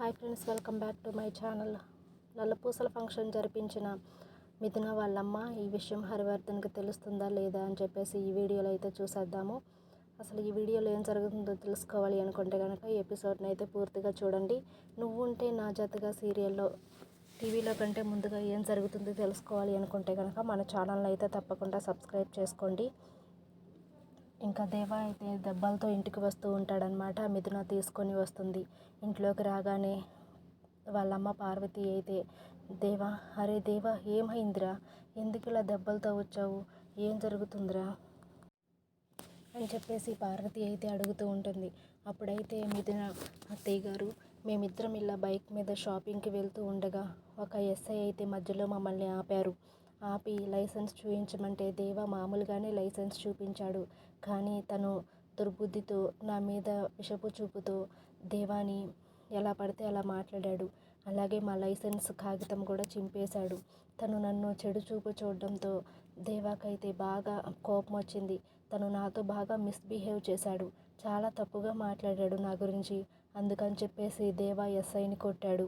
Hi friends welcome back to my channel. నల్లపూసల function జరిపించిన మిథున వాళ్ళమ్మ ఈ విషయం హరివర్ధన్కి తెలుస్తుందా లేదా అని చెప్పేసి ఈ వీడియోలో అయితే చూసేద్దాము. అసలు ఈ వీడియోలో ఏం జరుగుతుందో తెలుసుకోవాలి అనుకుంటే కనుక ఈ ఎపిసోడ్ని అయితే పూర్తిగా చూడండి. నువ్వుంటే నా జతగా సీరియల్లో టీవీలో కంటే ముందుగా ఏం జరుగుతుందో తెలుసుకోవాలి అనుకుంటే కనుక మన ఛానల్ని అయితే తప్పకుండా సబ్స్క్రైబ్ చేసుకోండి. ఇంకా దేవా అయితే దెబ్బలతో ఇంటికి వస్తూ ఉంటాడనమాట మిథున తీసుకొని వస్తుంది. ఇంట్లోకి రాగానే వాళ్ళమ్మ పార్వతి అయితే దేవా అరే దేవా ఏమైందిరా? ఎందుకు ఇలా దెబ్బలతో వచ్చావు? ఏం జరుగుతుందిరా? అని చెప్పేసి పార్వతి అయితే అడుగుతూ ఉంటుంది. అప్పుడైతే మిథున అత్తయ్య గారు మేమిద్దరం ఇలా బైక్ మీద షాపింగ్కి వెళ్తూ ఉండగా ఒక ఎస్ఐ అయితే మధ్యలో మమ్మల్ని ఆపారు. ఆపి లైసెన్స్ చూపించమంటే దేవా మామూలుగానే లైసెన్స్ చూపించాడు. కానీ తను దుర్బుద్ధితో నా మీద విషపు చూపుతో దేవాని ఎలా పడితే అలా మాట్లాడాడు. అలాగే మా లైసెన్స్ కాగితం కూడా చింపేశాడు. తను నన్ను చెడు చూపు చూడడంతో దేవాకైతే బాగా కోపం వచ్చింది. తను నాతో బాగా మిస్బిహేవ్ చేశాడు. చాలా తప్పుగా మాట్లాడాడు నా గురించి. అందుకని చెప్పేసి దేవా ఎస్ఐని కొట్టాడు.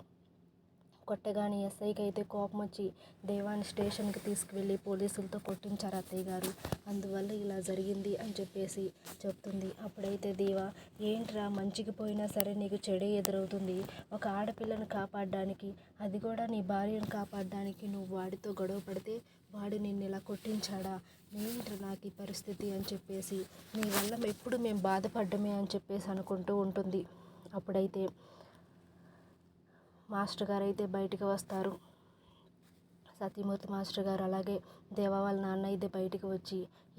కొట్టగానే ఎస్ఐకి అయితే కోపం వచ్చి దేవాన్ని స్టేషన్కి తీసుకువెళ్ళి పోలీసులతో కొట్టించారు అత్తయ్య గారు. అందువల్ల ఇలా జరిగింది అని చెప్పేసి చెప్తుంది. అప్పుడైతే దేవా ఏంట్రా మంచికి పోయినా సరే నీకు చెడే ఎదురవుతుంది. ఒక ఆడపిల్లను కాపాడడానికి అది కూడా నీ భార్యను కాపాడడానికి నువ్వు వాడితో గొడవ పడితే వాడు నిన్ను ఇలా కొట్టించాడా? ఏంట్రా నాకు ఈ పరిస్థితి? అని చెప్పేసి నీ వల్ల ఎప్పుడు మేము బాధపడ్డమే అని చెప్పేసి అనుకుంటూ ఉంటుంది. అప్పుడైతే మాస్టర్ గారు అయితే బయటికి వస్తారు. సతీమూర్తి మాస్టర్ గారు అలాగే దేవా వాళ్ళ నాన్న అయితే బయటికి వచ్చి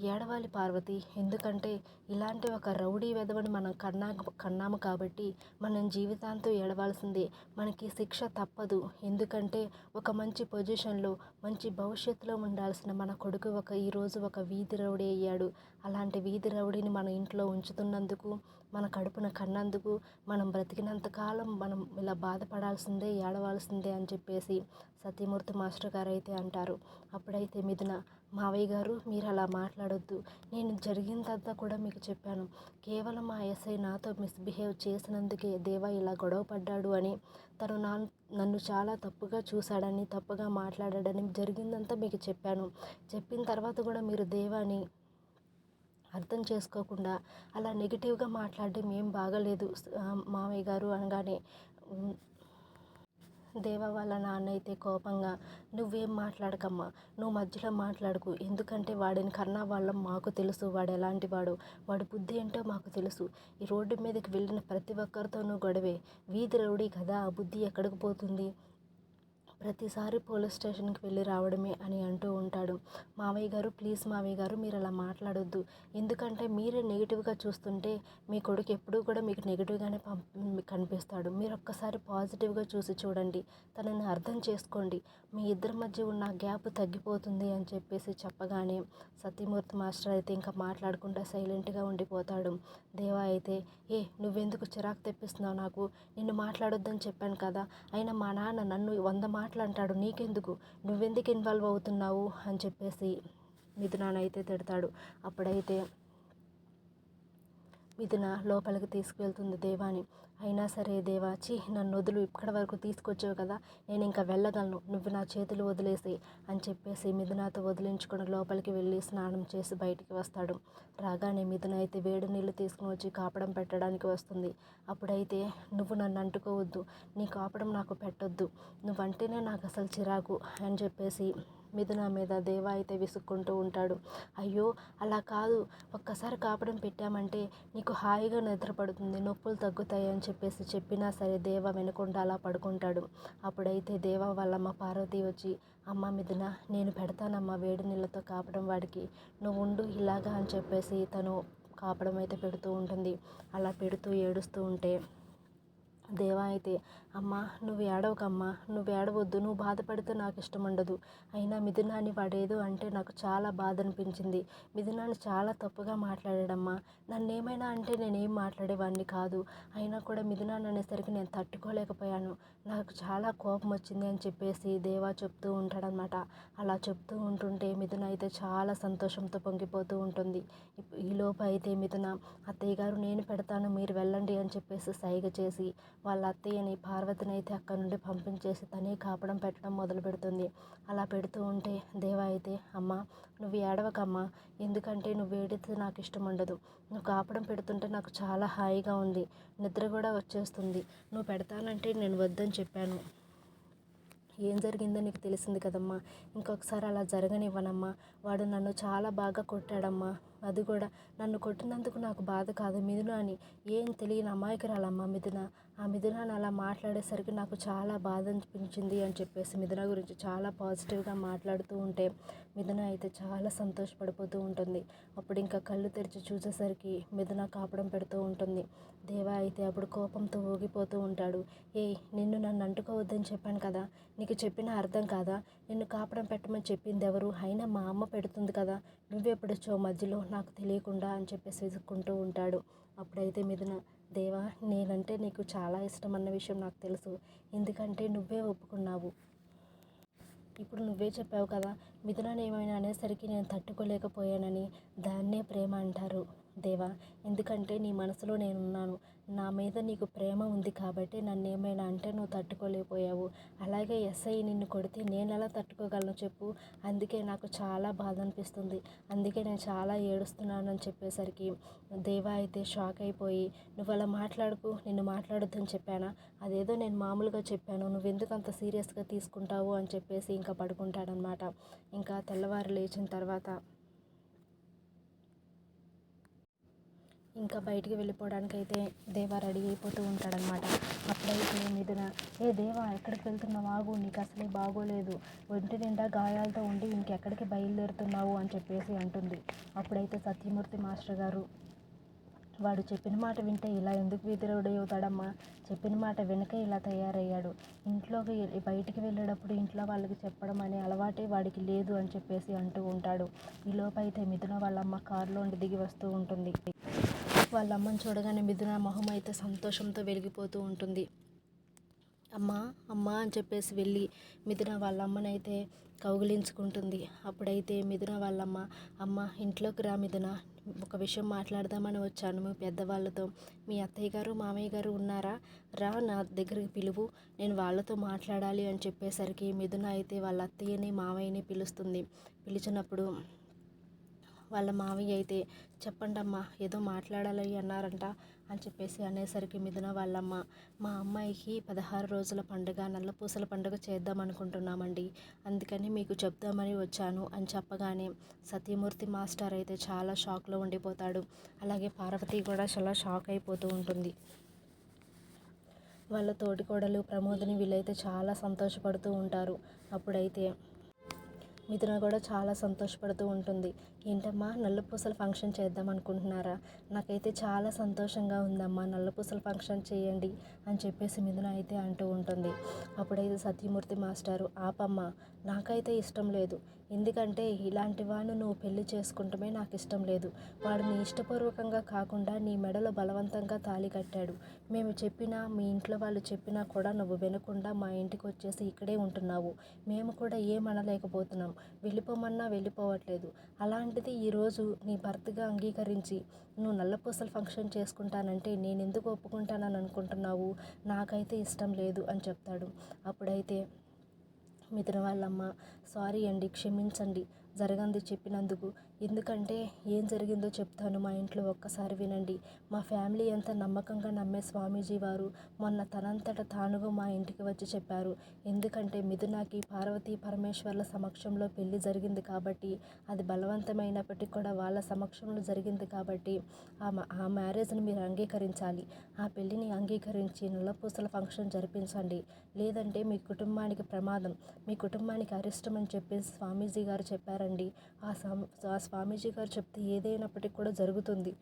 ఏడవాలి పార్వతి ఎందుకంటే ఇలాంటి ఒక రౌడీ వెధవని మనం కన్నా కన్నాము కాబట్టి మనం జీవితాంతం ఏడవాల్సిందే. మనకి శిక్ష తప్పదు. ఎందుకంటే ఒక మంచి పొజిషన్లో మంచి భవిష్యత్తులో ఉండాల్సిన మన కొడుకు ఒక ఈరోజు ఒక వీధి రౌడీ అయ్యాడు. అలాంటి వీధి రౌడీని మన ఇంట్లో ఉంచుతున్నందుకు మన కడుపున కన్నందుకు మనం బ్రతికినంత కాలం మనం ఇలా బాధపడాల్సిందే ఏడవాల్సిందే అని చెప్పేసి సత్యమూర్తి మాస్టర్ గారు అయితే అంటారు. అప్పుడైతే మిథున మావయ్య గారు మీరు అలా మాట్లాడొద్దు. నేను జరిగిందంతా కూడా మీకు చెప్పాను. కేవలం ఆ ఎస్ఐ నాతో మిస్బిహేవ్ చేసినందుకే దేవా ఇలా గొడవ పడ్డాడు అని. తను నా నన్ను చాలా తప్పుగా చూశాడని తప్పుగా మాట్లాడాడని జరిగిందంతా మీకు చెప్పాను. చెప్పిన తర్వాత కూడా మీరు దేవాని అర్థం చేసుకోకుండా అలా నెగిటివ్గా మాట్లాడడం ఏం బాగలేదు. మావయ్య గారు అనగానే దేవ వాళ్ళ నాన్న అయితే కోపంగా నువ్వేం మాట్లాడకమ్మా నువ్వు మధ్యలో మాట్లాడుకు. ఎందుకంటే వాడిని కన్నా వాళ్ళం మాకు తెలుసు వాడు ఎలాంటి వాడు. వాడి బుద్ధి ఏంటో మాకు తెలుసు. ఈ రోడ్డు మీదకి వెళ్ళిన ప్రతి ఒక్కరితోనూ గొడవే. వీధి రౌడీ కదా ఆ బుద్ధి ఎక్కడికి పోతుంది? ప్రతిసారి పోలీస్ స్టేషన్కి వెళ్ళి రావడమే అని అంటూ ఉంటాడు. మావయ్య గారు ప్లీజ్ మావయ్య గారు మీరు అలా మాట్లాడొద్దు. ఎందుకంటే మీరే నెగిటివ్గా చూస్తుంటే మీ కొడుకు ఎప్పుడూ కూడా మీకు నెగిటివ్గానే కనిపిస్తాడు. మీరు ఒక్కసారి పాజిటివ్గా చూసి చూడండి. తనని అర్థం చేసుకోండి. మీ ఇద్దరి మధ్య ఉన్న గ్యాప్ తగ్గిపోతుంది అని చెప్పేసి చెప్పగానే సత్యమూర్తి మాస్టర్ అయితే ఇంకా మాట్లాడకుండా సైలెంట్గా ఉండిపోతాడు. దేవా అయితే ఏ నువ్వెందుకు చిరాకు తెప్పిస్తున్నావు నాకు? నిన్ను మాట్లాడొద్దని చెప్పాను కదా. అయినా మా నాన్న నన్ను వంద మాట మాటలు అంటాడు నీకెందుకు? నువ్వెందుకు ఇన్వాల్వ్ అవుతున్నావు? అని చెప్పేసి మిథునాన్న అయితే తిడతాడు. అప్పుడైతే మిథున లోపలికి తీసుకువెళ్తుంది దేవాని. అయినా సరే దేవా చీ నన్ను వదులు ఇక్కడ వరకు తీసుకొచ్చావు కదా నేను ఇంకా వెళ్ళగలను నువ్వు నా చేతులు వదిలేసి అని చెప్పేసి మిథునాతో వదిలించుకుని లోపలికి వెళ్ళి స్నానం చేసి బయటికి వస్తాడు. రాగానే మిథున అయితే వేడి నీళ్ళు తీసుకుని వచ్చి కాపడం పెట్టడానికి వస్తుంది. అప్పుడైతే నువ్వు నన్ను అంటుకోవద్దు నీ కాపడం నాకు పెట్టొద్దు నువ్వంటేనే నాకు అసలు చిరాకు అని చెప్పేసి మిథున మీద దేవ అయితే విసుక్కుంటూ ఉంటాడు. అయ్యో అలా కాదు. ఒక్కసారి కాపడం పెట్టామంటే నీకు హాయిగా నిద్రపడుతుంది నొప్పులు తగ్గుతాయి అని చెప్పేసి చెప్పినా సరే దేవ వెనుకుండా అలా పడుకుంటాడు. అప్పుడైతే దేవ వాళ్ళమ్మ పార్వతి వచ్చి అమ్మ మిథున నేను పెడతానమ్మా వేడి నీళ్ళతో కాపడం వాడికి. నువ్వు ఉండు ఇలాగా అని చెప్పేసి తను కాపడం అయితే పెడుతూ ఉంటుంది. అలా పెడుతూ ఏడుస్తూ ఉంటే దేవా అయితే అమ్మ నువ్వు ఏడవకమ్మా నువ్వు ఏడవద్దు నువ్వు బాధపడితే నాకు ఇష్టం ఉండదు. అయినా మిథునాన్ని వాడేదో అంటే నాకు చాలా బాధ అనిపించింది మిథునాన్ని చాలా తప్పుగా మాట్లాడాడమ్మా. నన్ను ఏమైనా అంటే నేనేం మాట్లాడేవాడిని కాదు. అయినా కూడా మిథునాన్ని అనేసరికి నేను తట్టుకోలేకపోయాను. నాకు చాలా కోపం వచ్చింది అని చెప్పేసి దేవా చెప్తూ ఉంటాడనమాట అలా చెప్తూ ఉంటుంటే మిథున అయితే చాలా సంతోషంతో పొంగిపోతూ ఉంటుంది. ఈలోపు అయితే మిథున అత్తయ్య గారు నేను పెడతాను మీరు వెళ్ళండి అని చెప్పేసి సైగ చేసి వాళ్ళ అత్తయ్యని పార్వతిని అయితే అక్కడ నుండి పంపించేసి తనే కాపడం పెట్టడం మొదలు పెడుతుంది. అలా పెడుతూ ఉంటే దేవ అయితే అమ్మ నువ్వు ఏడవకమ్మా. ఎందుకంటే నువ్వు ఏడితే నాకు ఇష్టం ఉండదు. నువ్వు కాపడం పెడుతుంటే నాకు చాలా హాయిగా ఉంది. నిద్ర కూడా వచ్చేస్తుంది. నువ్వు పెడతానంటే నేను వద్దని చెప్పాను. ఏం జరిగిందో నీకు తెలిసింది కదమ్మా. ఇంకొకసారి అలా జరగనివ్వనమ్మా. వాడు నన్ను చాలా బాగా కొట్టాడమ్మా. అది కూడా నన్ను కొట్టినందుకు నాకు బాధ కాదు మిథున అని ఏం తెలియని అమాయకురాలమ్మా మిథున. ఆ మిథున అలా మాట్లాడేసరికి నాకు చాలా బాధ అనిపించింది అని చెప్పేసి మిథున గురించి చాలా పాజిటివ్గా మాట్లాడుతూ ఉంటే మిథున అయితే చాలా సంతోషపడిపోతూ ఉంటుంది. అప్పుడు ఇంకా కళ్ళు తెరిచి చూసేసరికి మిథున కాపడం పెడుతూ ఉంటుంది. దేవా అయితే అప్పుడు కోపంతో ఊగిపోతూ ఉంటాడు. ఏయ్ నిన్ను నన్ను అంటుకోవద్దని చెప్పాను కదా. నీకు చెప్పిన అర్థం కాదా? నిన్ను కాపడం పెట్టమని చెప్పింది ఎవరు? అయినా మా అమ్మ పెడుతుంది కదా. నువ్వెప్పుడొచ్చో మధ్యలో? నాకు తెలియకుండా అని చెప్పేసి విసుక్కుంటూ ఉంటాడు. అప్పుడైతే మిథున దేవా నేనంటే నీకు చాలా ఇష్టం అన్న విషయం నాకు తెలుసు. ఎందుకంటే నువ్వే ఒప్పుకున్నావు. ఇప్పుడు నువ్వే చెప్పావు కదా మిథునాన్ని ఏమైనా అనేసరికి నేను తట్టుకోలేకపోయానని దాన్నే ప్రేమ అంటారు. దేవా ఎందుకంటే నీ మనసులో నేనున్నాను. నా మీద నీకు ప్రేమ ఉంది కాబట్టి నన్ను ఏమైనా అంటే నువ్వు తట్టుకోలేకపోయావు. అలాగే ఎస్ఐ నిన్ను కొడితే నేను ఎలా తట్టుకోగలను చెప్పు. అందుకే నాకు చాలా బాధ అనిపిస్తుంది అందుకే నేను చాలా ఏడుస్తున్నాను అని చెప్పేసరికి దేవా అయితే షాక్ అయిపోయి నువ్వు అలా మాట్లాడుకు నిన్ను మాట్లాడొద్దని చెప్పానా? అదేదో నేను మామూలుగా చెప్పాను. నువ్వు ఎందుకు అంత సీరియస్గా తీసుకుంటావు? అని చెప్పేసి ఇంకా పడుకుంటాడనమాట ఇంకా తెల్లవారు లేచిన తర్వాత ఇంకా బయటికి వెళ్ళిపోవడానికి అయితే దేవా రెడీ అయిపోతూ ఉంటాడనమాట అప్పుడైతే మిథున ఏ దేవా ఎక్కడికి వెళ్తున్నావు? ఆగు నీకు అసలే బాగోలేదు. ఒంటి నిండా గాయాలతో ఉండి ఇంకెక్కడికి బయలుదేరుతున్నావు? అని చెప్పేసి అంటుంది. అప్పుడైతే సత్యమూర్తి మాస్టర్ గారు వాడు చెప్పిన మాట వింటే ఇలా ఎందుకు అవుతాడమ్మా చెప్పిన మాట వెనుక ఇలా తయారయ్యాడు. ఇంట్లోకి బయటికి వెళ్ళేటప్పుడు ఇంట్లో వాళ్ళకి చెప్పడం అనే అలవాటే వాడికి లేదు అని చెప్పేసి అంటూ ఉంటాడు. ఈలోపు అయితే మిథున వాళ్ళమ్మ కారులో దిగి వస్తూ ఉంటుంది. వాళ్ళ అమ్మని చూడగానే మిథున మొహం అయితే సంతోషంతో వెలిగిపోతూ ఉంటుంది. అమ్మా అమ్మ అని చెప్పేసి వెళ్ళి మిథున వాళ్ళ అమ్మనైతే కౌగిలించుకుంటుంది. అప్పుడైతే మిథున వాళ్ళమ్మ అమ్మ ఇంట్లోకి రా మిథున. ఒక విషయం మాట్లాడదామని వచ్చాను. మీ పెద్దవాళ్ళతో. మీ అత్తయ్య గారు మామయ్య గారు ఉన్నారా? రా నా దగ్గరికి పిలువు. నేను వాళ్ళతో మాట్లాడాలి అని చెప్పేసరికి మిథున అయితే వాళ్ళ అత్తయ్యని మామయ్యని పిలుస్తుంది. పిలిచినప్పుడు వాళ్ళ మామయ్య అయితే చెప్పండమ్మా ఏదో మాట్లాడాలి అన్నారంట. అని చెప్పేసి అనేసరికి మిథున వాళ్ళమ్మ మా అమ్మాయికి పదహారు రోజుల పండుగ నల్లపూసల పండుగ చేద్దాం అనుకుంటున్నామండి. అందుకని మీకు చెప్దామని వచ్చాను అని చెప్పగానే సత్యమూర్తి మాస్టర్ అయితే చాలా షాక్లో ఉండిపోతాడు. అలాగే పార్వతి కూడా చాలా షాక్ అయిపోతూ ఉంటుంది. వాళ్ళ తోటికోడలు ప్రమోదిని వీళ్ళైతే చాలా సంతోషపడుతూ ఉంటారు. అప్పుడైతే మిథున కూడా చాలా సంతోషపడుతూ ఉంటుంది. ఏంటమ్మా నల్లపూసల ఫంక్షన్ చేద్దాం అనుకుంటున్నారా? నాకైతే చాలా సంతోషంగా ఉందమ్మా నల్లపూసల ఫంక్షన్ చేయండి అని చెప్పేసి మిథున అయితే అంటూ ఉంటుంది. అప్పుడైతే సత్యమూర్తి మాస్టారు ఆపమ్మ నాకైతే ఇష్టం లేదు. ఎందుకంటే ఇలాంటి వాడిని నువ్వు పెళ్ళి చేసుకుంటమే నాకు ఇష్టం లేదు. వాడు నీ ఇష్టపూర్వకంగా కాకుండా నీ మెడలో బలవంతంగా తాళి కట్టాడు. మేము చెప్పినా మీ ఇంట్లో వాళ్ళు చెప్పినా కూడా నువ్వు వినకుండా మా ఇంటికి వచ్చేసి ఇక్కడే ఉంటున్నావు. మేము కూడా ఏమనలేకపోతున్నాం వెళ్ళిపోమన్నా వెళ్ళిపోవట్లేదు. అలాంటిది ఈరోజు నీ భర్తగా అంగీకరించి నువ్వు నల్లపూసల ఫంక్షన్ చేసుకుంటానంటే నేను ఎందుకు ఒప్పుకుంటానని అనుకుంటున్నావు? నాకైతే ఇష్టం లేదు అని చెప్తాడు. అప్పుడైతే మిథున వాళ్ళమ్మ సారీ అండి క్షమించండి. జరగంది చెప్పినందుకు ఎందుకంటే ఏం జరిగిందో చెప్తాను మా ఇంట్లో ఒక్కసారి వినండి. మా ఫ్యామిలీ అంతా నమ్మకంగా నమ్మే స్వామీజీ వారు మొన్న తనంతట తానుగా మా ఇంటికి వచ్చి చెప్పారు. ఎందుకంటే మిథునాకి పార్వతీ పరమేశ్వర్ల సమక్షంలో పెళ్ళి జరిగింది కాబట్టి అది బలవంతమైనప్పటికీ కూడా వాళ్ళ సమక్షంలో జరిగింది కాబట్టి ఆ ఆ మ్యారేజ్ని మీరు అంగీకరించాలి. ఆ పెళ్ళిని అంగీకరించి నల్లపూసల ఫంక్షన్ జరిపించండి. లేదంటే మీ కుటుంబానికి ప్రమాదం. మీ కుటుంబానికి అరిష్టం అని చెప్పేసి స్వామీజీ గారు చెప్పారండి. ఆ ఆ స్వామీజీ గారు చెప్తే ఏదైనప్పటికీ కూడా జరుగుతుంది.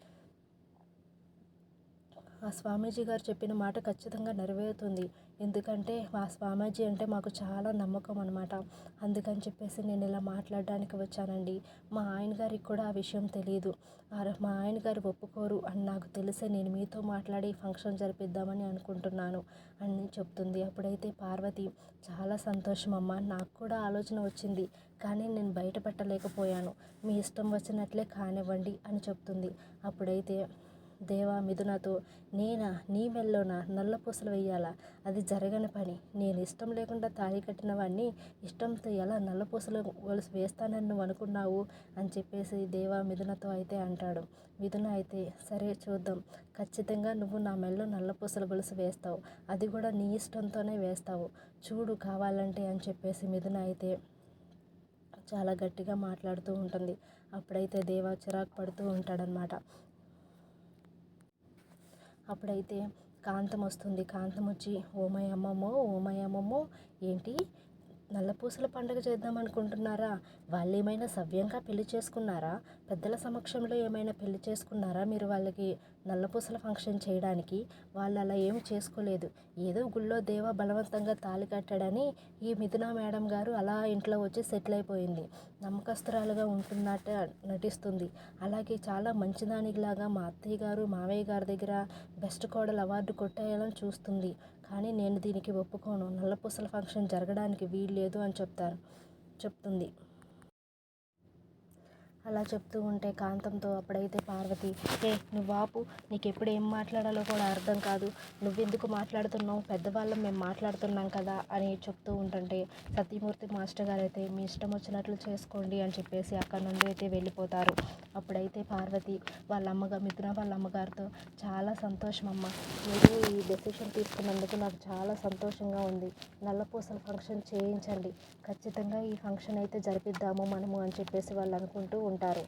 ఆ స్వామీజీ గారు చెప్పిన మాట ఖచ్చితంగా నెరవేరుతుంది. ఎందుకంటే మా స్వామీజీ అంటే మాకు చాలా నమ్మకం అనమాట అందుకని చెప్పేసి నేను ఇలా మాట్లాడడానికి వచ్చానండి. మా ఆయన గారికి కూడా ఆ విషయం తెలియదు మా ఆయన గారు ఒప్పుకోరు అని నాకు తెలిసే నేను మీతో మాట్లాడి ఫంక్షన్ జరిపిద్దామని అనుకుంటున్నాను అని చెప్తుంది. అప్పుడైతే పార్వతి చాలా సంతోషం అమ్మ నాకు కూడా ఆలోచన వచ్చింది. కానీ నేను బయట మీ ఇష్టం వచ్చినట్లే కానివ్వండి అని చెప్తుంది. అప్పుడైతే దేవా మిథునతో నేనా? నీ మెల్లోనా? నల్ల పూసలు వేయాలా అది జరగని పని. నేను ఇష్టం లేకుండా తాళి కట్టిన వాడిని ఇష్టంతో ఎలా నల్ల పూసలు గొలుసు వేస్తానని నువ్వు అనుకున్నావు అని చెప్పేసి దేవా మిథునతో అయితే అంటాడు. మిథున అయితే సరే చూద్దాం. ఖచ్చితంగా నువ్వు నా మెల్లో నల్ల పూసలు గొలుసు వేస్తావు. అది కూడా నీ ఇష్టంతోనే వేస్తావు. చూడు కావాలంటే అని చెప్పేసి మిథున అయితే చాలా గట్టిగా మాట్లాడుతూ ఉంటుంది. అప్పుడైతే దేవా చిరాకు పడుతూ ఉంటాడనమాట అప్పుడైతే కాంతం వస్తుంది కాంతం వచ్చి ఓమయమ్మమ్మో ఓమయమ్మమ్మో ఏంటి? నల్లపూసల పండుగ చేద్దాం అనుకుంటున్నారా? వాళ్ళు ఏమైనా సవ్యంగా పెళ్ళి చేసుకున్నారా? పెద్దల సమక్షంలో ఏమైనా పెళ్ళి చేసుకున్నారా మీరు వాళ్ళకి నల్లపూసల ఫంక్షన్ చేయడానికి? వాళ్ళు అలా ఏమి చేసుకోలేదు. ఏదో గుళ్ళో దేవ బలవంతంగా తాళి కట్టాడని ఈ మిథున మేడం గారు అలా ఇంట్లో వచ్చి సెటిల్ అయిపోయింది. నమ్మకస్తురాలుగా ఉంటున్నట్ట నటిస్తుంది. అలాగే చాలా మంచిదానిలాగా మా అత్తయ్య గారు మావయ్య గారి దగ్గర బెస్ట్ కోడలు అవార్డు కొట్టేయాలని చూస్తుంది. కానీ నేను దీనికి ఒప్పుకోను. నల్లపూసల ఫంక్షన్ జరగడానికి వీలు లేదు అని చెప్తారు చెప్తుంది. అలా చెప్తూ ఉంటే కాంతంతో అప్పుడైతే పార్వతి ఏ నువ్వు ఆపు. నీకు ఎప్పుడు ఏం మాట్లాడాలో కూడా అర్థం కాదు. నువ్వెందుకు మాట్లాడుతున్నావు? పెద్దవాళ్ళం మేము మాట్లాడుతున్నాం కదా అని చెప్తూ ఉంటుంటే సత్యమూర్తి మాస్టర్ గారు అయితే మీ ఇష్టం వచ్చినట్లు చేసుకోండి అని చెప్పేసి అక్కడ నుండి అయితే వెళ్ళిపోతారు. అప్పుడైతే పార్వతి వాళ్ళ అమ్మగారు మిథున వాళ్ళ అమ్మగారితో చాలా సంతోషం అమ్మ. మీరు ఈ డెసిషన్ తీసుకున్నందుకు నాకు చాలా సంతోషంగా ఉంది. నల్లపూసల ఫంక్షన్ చేయించండి. ఖచ్చితంగా ఈ ఫంక్షన్ అయితే జరిపిద్దాము మనము అని చెప్పేసి వాళ్ళు అనుకుంటూ ఉంటారు.